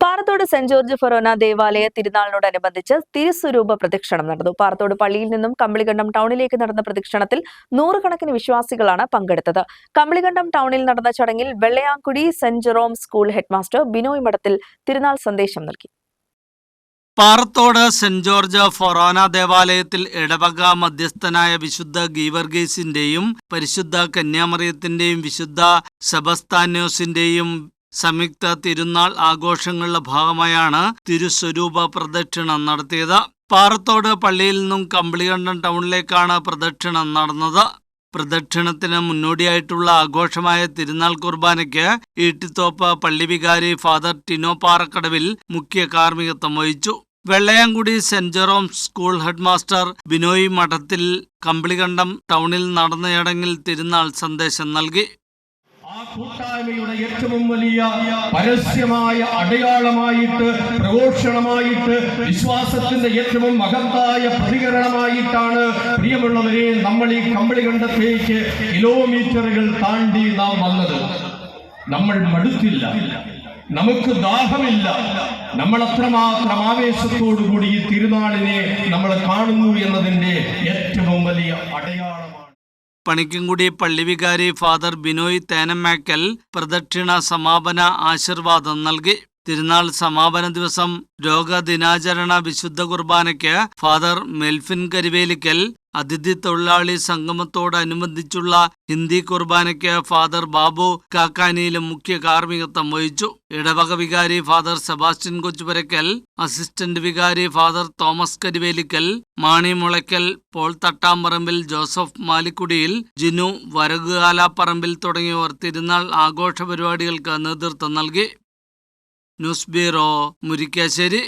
Parathodu saint George ഫൊറോന ദേവാലയ തിരുനാളിനോടനുബന്ധിച്ച് തിരുസ്വരൂപ പ്രദക്ഷിണം നടന്നു. പാറത്തോട് പള്ളിയിൽ നിന്നും കമ്പിളികണ്ഠം ടൗണിലേക്ക് നടന്ന പ്രദക്ഷിണത്തിൽ നൂറുകണക്കിന് വിശ്വാസികളാണ് പങ്കെടുത്തത്. കമ്പിളികണ്ഠം ടൗണിൽ നടന്ന ചടങ്ങിൽ Vellayamkudy saint Jerome school headmaster Binoy Madathil തിരുനാൾ സന്ദേശം നൽകി. പാറത്തോട് സെന്റ് ജോർജ് ഫൊറോന ദേവാലയത്തിൽ ഇടവക മധ്യസ്ഥനായ വിശുദ്ധ ഗീവർഗീസിന്റെയും പരിശുദ്ധ കന്യാമറിയത്തിന്റെയും വിശുദ്ധ സെബസ്താന്യോസിന്റെയും സംയുക്ത തിരുനാൾ ആഘോഷങ്ങളുടെ ഭാഗമായാണ് തിരുസ്വരൂപ പ്രദക്ഷിണം നടത്തിയത്. പാറത്തോട് പള്ളിയിൽ നിന്നും കമ്പിളികണ്ഠം ടൗണിലേക്കാണ് പ്രദക്ഷിണം നടന്നത്. പ്രദക്ഷിണത്തിന് മുന്നോടിയായിട്ടുള്ള ആഘോഷമായ തിരുനാൾ കുർബാനയ്ക്ക് ഈട്ടിത്തോപ്പ് പള്ളിവികാരി ഫാദർ ടിനോ പാറക്കടവിൽ മുഖ്യ കാർമ്മികത്വം വഹിച്ചു. Vellayamkudy saint Jerome's school headmaster Binoy Madathil കമ്പിളികണ്ഠം ടൗണിൽ നടന്ന ചടങ്ങിൽ തിരുനാൾ സന്ദേശം നൽകി. കൂട്ടായ്മയുടെ ഏറ്റവും വലിയ പരസ്യമായ അടയാളമായിട്ട് പ്രഘോഷണമായിട്ട് വിശ്വാസത്തിന്റെ ഏറ്റവും മഹത്തായ പ്രതികരണമായിട്ടാണ് പ്രിയമുള്ളവരെ നമ്മൾ ഈ കമ്പിളി കണ്ടത്തേക്ക് കിലോമീറ്ററുകൾ താണ്ടി നാം വന്നത്. നമ്മൾ മടുത്തില്ല. നമുക്ക് ദാഹമില്ല. നമ്മൾ അത്രമാത്രം ആവേശത്തോടുകൂടി ഈ തിരുനാളിനെ നമ്മൾ കാണുന്നു എന്നതിന്റെ ഏറ്റവും വലിയ അടയാളമാണ് പണിക്കൻകുടി പള്ളിവികാരി ഫാദർ ബിനോയ് തേനമേക്കൽ പ്രദക്ഷിണ സമാപന ആശീർവാദം നൽകി. തിരുനാൾ സമാപന ദിവസം രോഗദിനാചരണ വിശുദ്ധ കുർബാനയ്ക്ക് ഫാദർ മെൽഫിൻ കരിവേലിക്കൽ അതിഥി തൊഴിലാളി സംഗമത്തോടനുബന്ധിച്ചുള്ള ഹിന്ദി കുർബാനയ്ക്ക് ഫാദർ ബാബു കാക്കാനിയിലും മുഖ്യ കാർമ്മികത്വം വഹിച്ചു. ഇടവക വികാരി ഫാദർ സെബാസ്റ്റ്യൻ കൊച്ചുപുരക്കൽ അസിസ്റ്റന്റ് വികാരി father Thomas Karivelickal Mani Mulackal Paul Thattamparambil Joseph Malikudiyil Jinu Varakukalaparambil തുടങ്ങിയവർ തിരുനാൾ ആഘോഷ പരിപാടികൾക്ക് നേതൃത്വം നൽകി. ന്യൂസ് മുരിക്കാശ്ശേരി